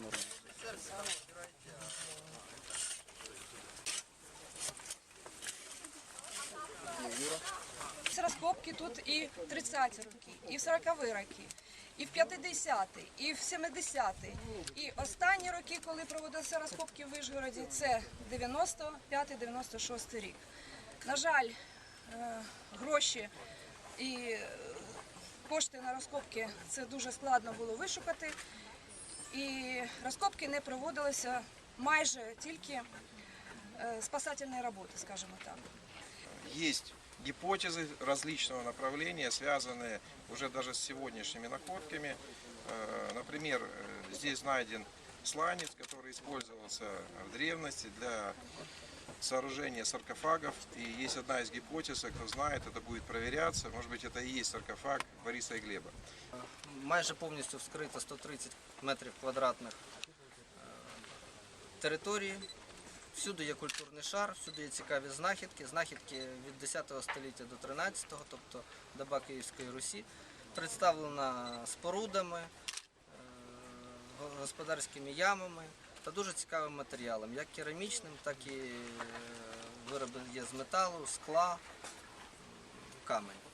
нормально. Розкопки тут і в 30-ті роки, і в 40-ті роки, і в 50-ті, і в 70-ті. І останні роки, коли проводилися розкопки в Вишгороді, це 95-96 рік. На жаль, е, гроші і е, кошти на розкопки це дуже складно було вишукати. І розкопки не проводилися майже тільки е, спасательні роботи, скажімо так. Есть гипотезы различного направления, связанные уже даже с сегодняшними находками. Э, Например, э, здесь найден сланец, который использовался в древности для сооружения саркофагов. И есть одна из гипотез, кто знает, это будет проверяться. Может быть, это и есть саркофаг Бориса и Глеба. майже повністю вскрито 130 метрів квадратних е, території. Всюди є культурний шар, всюди є цікаві знахідки. Знахідки від 10 століття до 13, тобто доба Київської Русі. Представлена спорудами, е, го- господарськими ямами та дуже цікавим матеріалом, як керамічним, так і е, вироби є з металу, скла, камень.